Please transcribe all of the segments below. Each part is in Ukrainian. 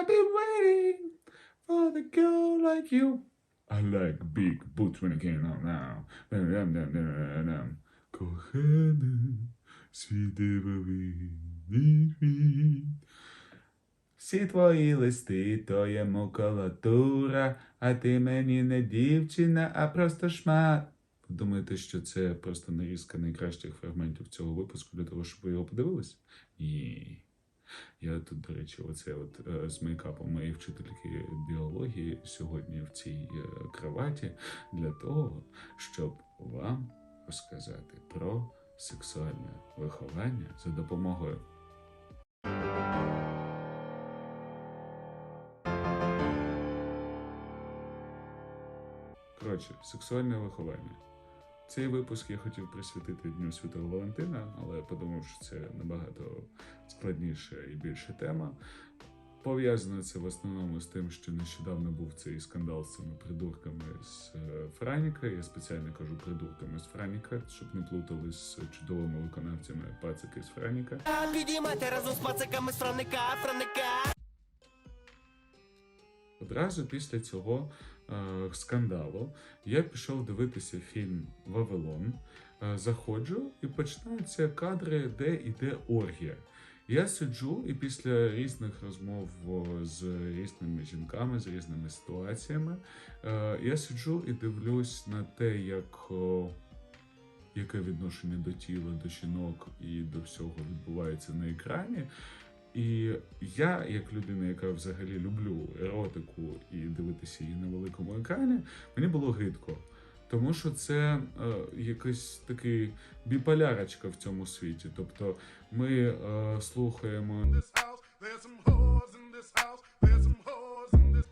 I've been waiting for the girl like you. I like big boots when I came out now. Кохана, свій дивовий світ. Всі твої листи, то є макулатура, а ти мені не дівчина, а просто шмат. Думаєте, що це просто нарізка найкращих фрагментів цього випуску для того, щоб ви його подивились? Ні. Я тут, до речі, оце от е, з мейкапом моєї вчительки біології сьогодні в цій е, кроваті для того, щоб вам розказати про сексуальне виховання за допомогою Коротше, сексуальне виховання. Цей випуск я хотів присвятити Дню Святого Валентина, але подумав, що це набагато складніша і більша тема. Пов'язано це в основному з тим, що нещодавно був цей скандал з цими придурками з е, Франіка. Я спеціально кажу придурками з Франіка, щоб не плутали з чудовими виконавцями пацики з Франіка. Підіймайте разом з пациками з франика, франика. Одразу після цього скандалу я пішов дивитися фільм Вавилон. Е, заходжу і починаються кадри, де йде оргія. Я сиджу і після різних розмов з різними жінками, з різними ситуаціями, е, я сиджу і дивлюсь на те, як яке відношення до тіла, до жінок і до всього відбувається на екрані. І я, як людина, яка взагалі люблю еротику і дивитися її на великому екрані, мені було гидко. Тому що це е, якась такий біполярочка в цьому світі. Тобто ми е, слухаємо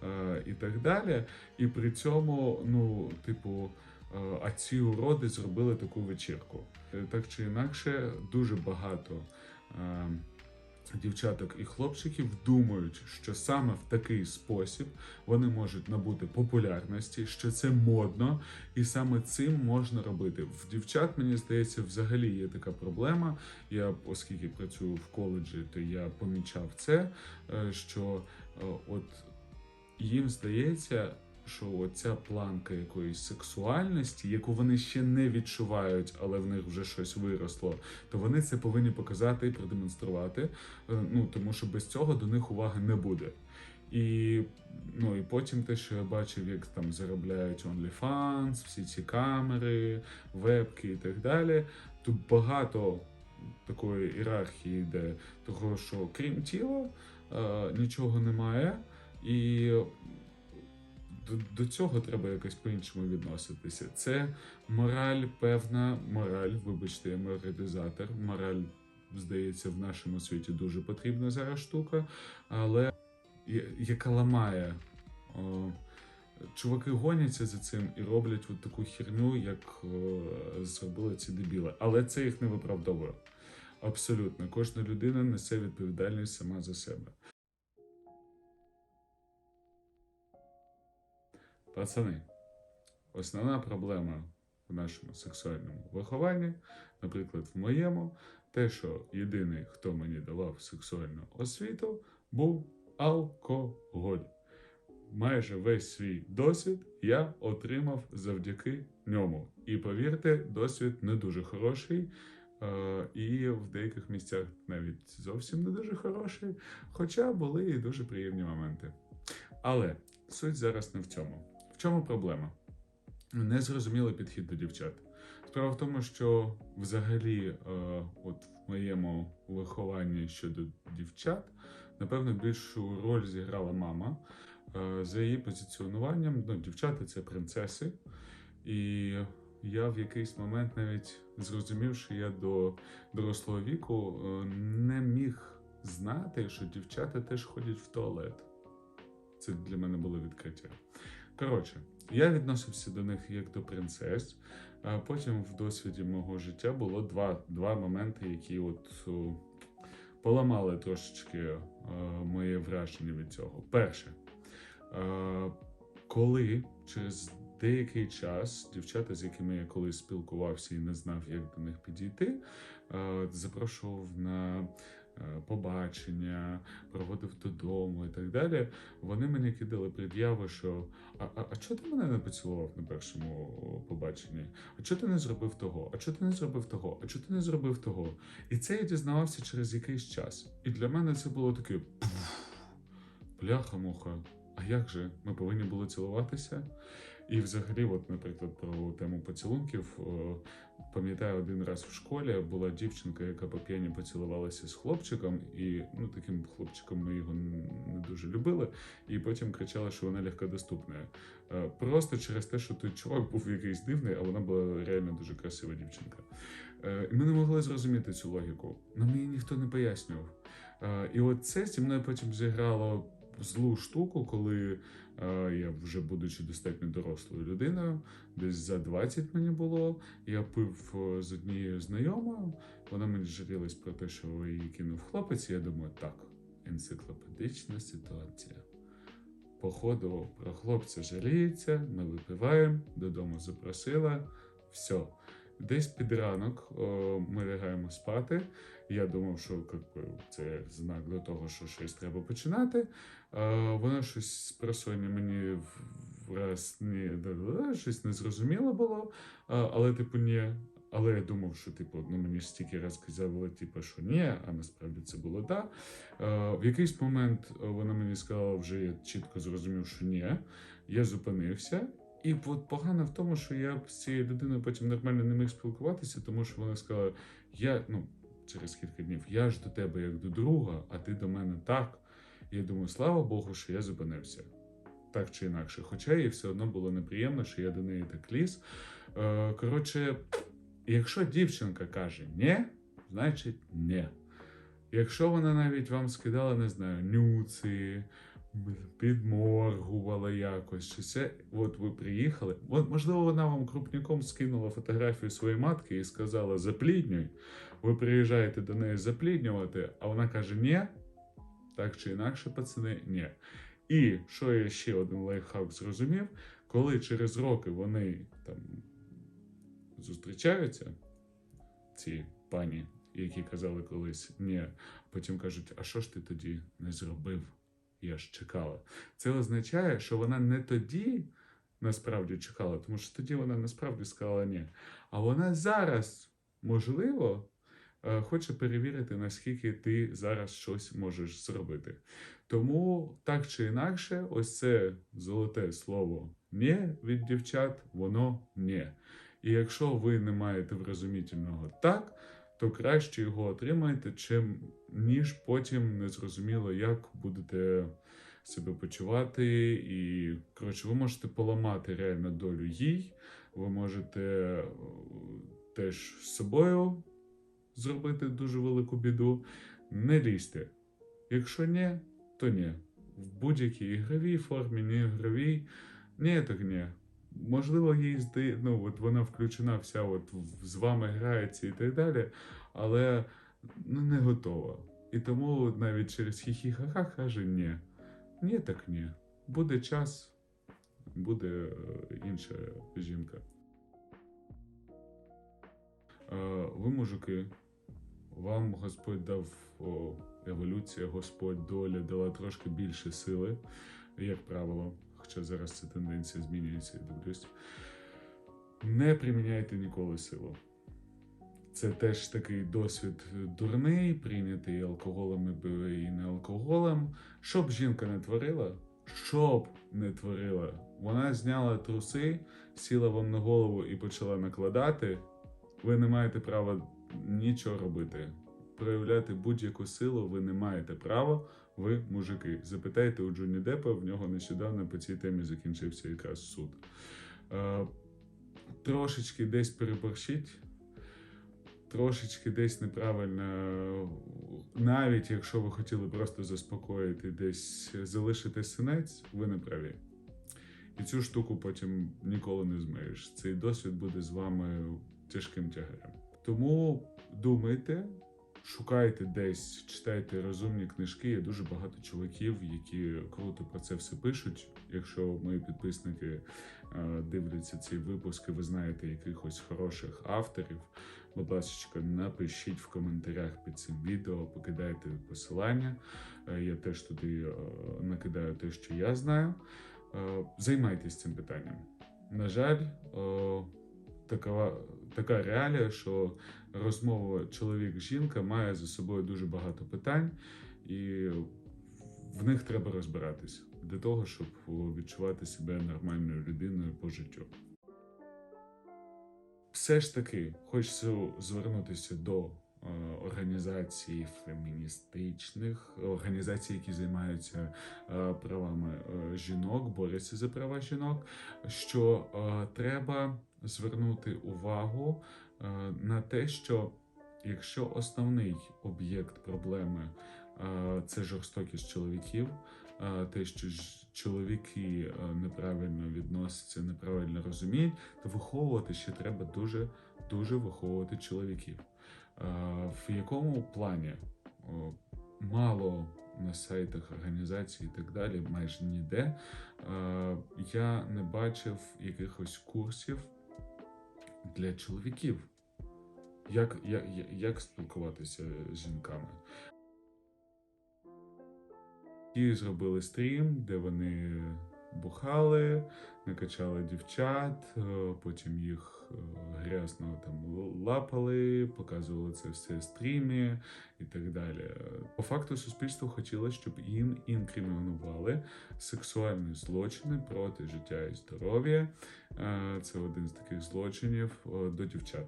е, і так далі. І при цьому, ну, типу, е, а ці уроди зробили таку вечірку. Е, Так чи інакше, дуже багато. Е, Дівчаток і хлопчиків думають, що саме в такий спосіб вони можуть набути популярності, що це модно, і саме цим можна робити. В дівчат, мені здається, взагалі є така проблема. Я, оскільки працюю в коледжі, то я помічав це, е, що е, от їм здається, що оця планка якоїсь сексуальності, яку вони ще не відчувають, але в них вже щось виросло, то вони це повинні показати і продемонструвати. Е, Ну тому що без цього до них уваги не буде. І, ну, і потім те, що я бачив, як там заробляють OnlyFans, всі ці камери, вебки і так далі. Тут багато такої ієрархії йде, того, що крім тіла е, нічого немає, і до, цього треба якось по-іншому відноситися. Це мораль, певна мораль, вибачте, я. Мораль, здається, в нашому світі дуже потрібна зараз штука, але яка ламає. О, чуваки гоняться за цим і роблять от таку херню, як е, зробили ці дебіли. Але це їх не виправдовує. Абсолютно, кожна людина несе відповідальність сама за себе. Пацани, основна проблема в нашому сексуальному вихованні, наприклад, в моєму, те, що єдиний, хто мені давав сексуальну освіту, був алкоголь. Майже весь свій досвід я отримав завдяки ньому. І повірте, досвід не дуже хороший. е, І в деяких місцях навіть зовсім не дуже хороший, хоча були і дуже приємні моменти. Але суть зараз не в цьому. В чому проблема? Незрозумілий підхід до дівчат. Справа в тому, що взагалі, е, от в моєму вихованні щодо дівчат, напевно, більшу роль зіграла мама. Е, За її позиціонуванням, ну, дівчата це принцеси. І я в якийсь момент навіть зрозумів, що я до дорослого віку е, не міг знати, що дівчата теж ходять в туалет. Це для мене було відкриття. Коротше, я відносився до них як до принцес. А потім в досвіді мого життя було два, два моменти, які от о, поламали трошечки е, моє враження від цього. Перше, е, коли через деякий час дівчата, з якими я колись спілкувався і не знав, як до них підійти, е, запрошував на побачення, проводив додому і так далі, вони мені кидали пред'яви, що а, а, а чого ти мене не поцілував на першому побаченні? А чого ти не зробив того? А чого ти не зробив того? А чого ти не зробив того? І це я дізнавався через якийсь час. І для мене це було таке бляха-муха. А як же? Ми повинні були цілуватися? І взагалі, от, наприклад, про тему поцілунків, пам'ятаю, один раз в школі була дівчинка, яка по п'яні поцілувалася з хлопчиком, і ну таким хлопчиком ми його не дуже любили, і потім кричала, що вона легкодоступна. Е, Просто через те, що той чувак був якийсь дивний, а вона була реально дуже красива дівчинка. Е, І ми не могли зрозуміти цю логіку. Нам її ніхто не пояснював. Е, І от це зі мною потім зіграло злу штуку, коли я вже будучи достатньо дорослою людиною, десь за 20 мені було. Я пив е, з однією знайомою. Вона мені жалілась про те, що її кинув хлопець. Я думаю, так, енциклопедична ситуація. Походу, про хлопця жаліється, ми випиваємо, додому запросила, все. Десь під ранок о, ми лягаємо спати. Я думав, що би, це знак до того, що щось треба починати. Е, вона щось з просоння мені враз ні, да-да-да, щось незрозуміло було, Е, але типу ні. Але я думав, що типу, ну мені стільки раз казали, типу, що ні, а насправді це було да. Е, в якийсь момент е, вона мені сказала, вже я чітко зрозумів, що ні. Я зупинився. І от погано в тому, що я з цією людиною потім нормально не міг спілкуватися, тому що вона сказала: я, ну, через кілька днів, я ж до тебе як до друга, а ти до мене так. І я думаю, слава Богу, що я зупинився. Так чи інакше. Хоча їй все одно було неприємно, що я до неї так ліз. Е, коротше, якщо дівчинка каже ні, значить ні. Якщо вона навіть вам скидала, не знаю, нюци, підморгувала якось, чи це, от ви приїхали. От, можливо, вона вам крупняком скинула фотографію своєї матки і сказала запліднюй. Ви приїжджаєте до неї запліднювати, а вона каже ні, так чи інакше, пацани, ні. І що я ще один лайфхак зрозумів, коли через роки вони там зустрічаються, ці пані, які казали колись ні, потім кажуть, а що ж ти тоді не зробив? Я ж чекала. Це означає, що вона не тоді насправді чекала, тому що тоді вона насправді сказала ні. А вона зараз, можливо, е, хоче перевірити, наскільки ти зараз щось можеш зробити. Тому так чи інакше, ось це золоте слово «ні» від дівчат, воно «ні». І якщо ви не маєте вразумітельного так, то краще його отримайте, чим ніж потім незрозуміло, як будете себе почувати. І коротше, ви можете поламати реально долю їй, ви можете е, теж з собою зробити дуже велику біду. Не лізьте. Якщо ні, то ні. В будь-якій ігровій формі, не ігровій, ні, так ні. Можливо, їй здає, ну, от вона включена вся, от з вами грається і так далі, але ну, не готова. І тому навіть через хі-хі-ха-ха каже ні. Ні, так ні. Буде час, буде е, інша жінка. Е, Ви, мужики, вам Господь дав о, еволюція, Господь доля дала трошки більше сили, як правило. Хоча зараз ця тенденція змінюється, я дивлюсь. Не приміняйте ніколи силу. Це теж такий досвід дурний, прийнятий алкоголем і не алкоголем. Щоб жінка не творила, щоб не творила, вона зняла труси, сіла вам на голову і почала накладати. Ви не маєте права нічого робити. Проявляти будь-яку силу ви не маєте права. Ви мужики. Запитайте у Джонні Деппа, в нього нещодавно по цій темі закінчився якраз суд. Е, трошечки десь переборщіть, трошечки десь неправильно, навіть якщо ви хотіли просто заспокоїти, десь залишити синець, ви не праві. І цю штуку потім ніколи не змиєш. Цей досвід буде з вами тяжким тягарем. Тому думайте, шукайте десь, читайте розумні книжки. Є дуже багато чуваків, які круто про це все пишуть. Якщо мої підписники е, дивляться ці випуски, ви знаєте якихось хороших авторів. будь ласка, напишіть в коментарях під цим відео, покидайте посилання. Е, Я теж туди е, накидаю те, що я знаю. Займайтесь цим питанням. На жаль, така, така реалія, що розмова чоловік-жінка має за собою дуже багато питань, і в них треба розбиратись для того, щоб відчувати себе нормальною людиною по життю. Все ж таки, хочеться звернутися до е, організацій феміністичних, організацій, які займаються е, правами е, жінок, борються за права жінок, що треба звернути увагу е, на те, що якщо основний об'єкт проблеми е, це жорстокість чоловіків, е, те, що чоловіки неправильно відносяться, неправильно розуміють, то виховувати ще треба дуже дуже виховувати чоловіків. В якому плані мало на сайтах організацій і так далі, майже ніде. Я не бачив якихось курсів для чоловіків. Як, як, як спілкуватися з жінками? Ті зробили стрім, де вони бухали, накачали дівчат, е, потім їх е, грязно там лапали, показували це все стрімі і так далі. По факту суспільство хотіло, щоб їм інкримінували сексуальні злочини проти життя і здоров'я. Е, Це один з таких злочинів до дівчат.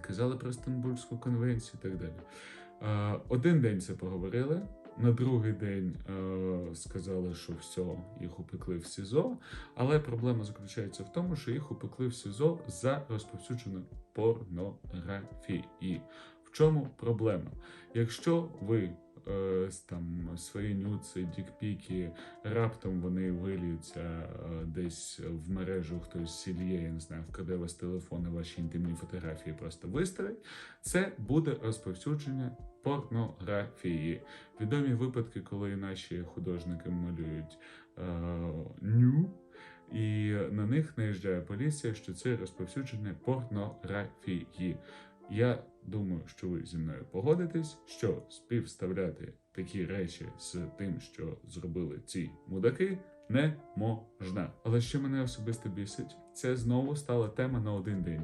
Казали про Стамбульську конвенцію і так далі. Один день це поговорили. На другий день е, сказали, що все, їх упекли в СІЗО. Але проблема заключається в тому, що їх упекли в СІЗО за розповсюджену порнографії. В чому проблема? Якщо ви там свої нюци, дікпіки, раптом вони виліються е, десь в мережу, хтось сільє, я не знаю, вкраде вас телефон і ваші інтимні фотографії просто виставить, це буде розповсюдження порнографії. Відомі випадки, коли наші художники малюють е, ню, і на них наїжджає поліція, що це розповсюдження порнографії. Я думаю, що ви зі мною погодитесь, що співставляти такі речі з тим, що зробили ці мудаки, не можна. Але що мене особисто бісить, це знову стала тема на один день.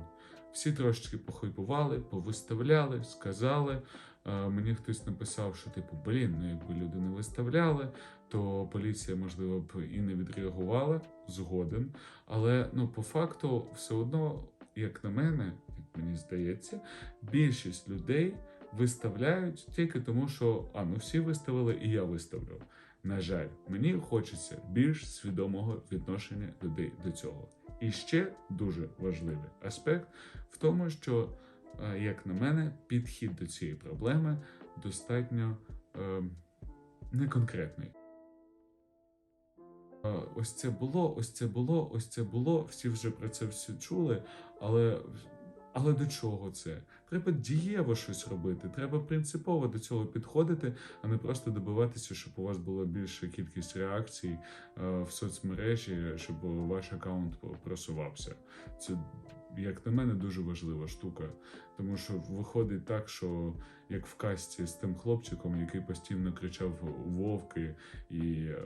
Всі трошечки похайпували, повиставляли, сказали. Е, Мені хтось написав, що типу, блін, ну якби люди не виставляли, то поліція, можливо, б і не відреагувала згоден. Але ну, по факту, все одно, як на мене, як мені здається, більшість людей виставляють тільки тому, що а ну всі виставили, і я виставлю. На жаль, мені хочеться більш свідомого відношення людей до цього. І ще дуже важливий аспект в тому, що, е, як на мене, підхід до цієї проблеми достатньо е, неконкретний. Ось це було, ось це було, ось це було. Всі вже про це всі чули, але, але до чого це? Треба дієво щось робити, треба принципово до цього підходити, а не просто добиватися, щоб у вас була більша кількість реакцій е, в соцмережі, щоб ваш аккаунт просувався. Це, як на мене, дуже важлива штука. Тому що виходить так, що як в касті з тим хлопчиком, який постійно кричав вовки, і е,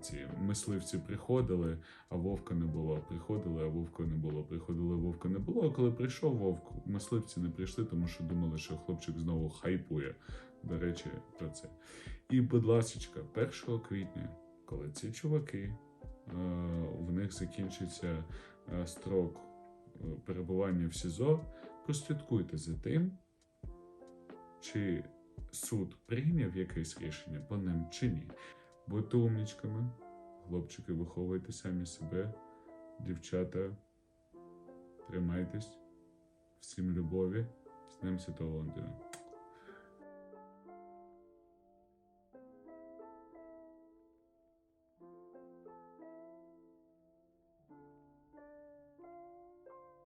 ці мисливці приходили, а вовка не було. Приходили, а вовка не було. Приходили, вовка не було. А коли прийшов вовк, мисливці не прийшли, тому що думали, що хлопчик знову хайпує. До речі, про це. І, будь ласка, 1 квітня, коли ці чуваки, е, в них закінчиться е, строк перебування в СІЗО, прослідкуйте за тим, чи суд прийняв якесь рішення по ним чи ні. Будьте умнічками, хлопчики, виховуйте самі себе, дівчата, тримайтесь, всім любові, з ним Святого Валентина.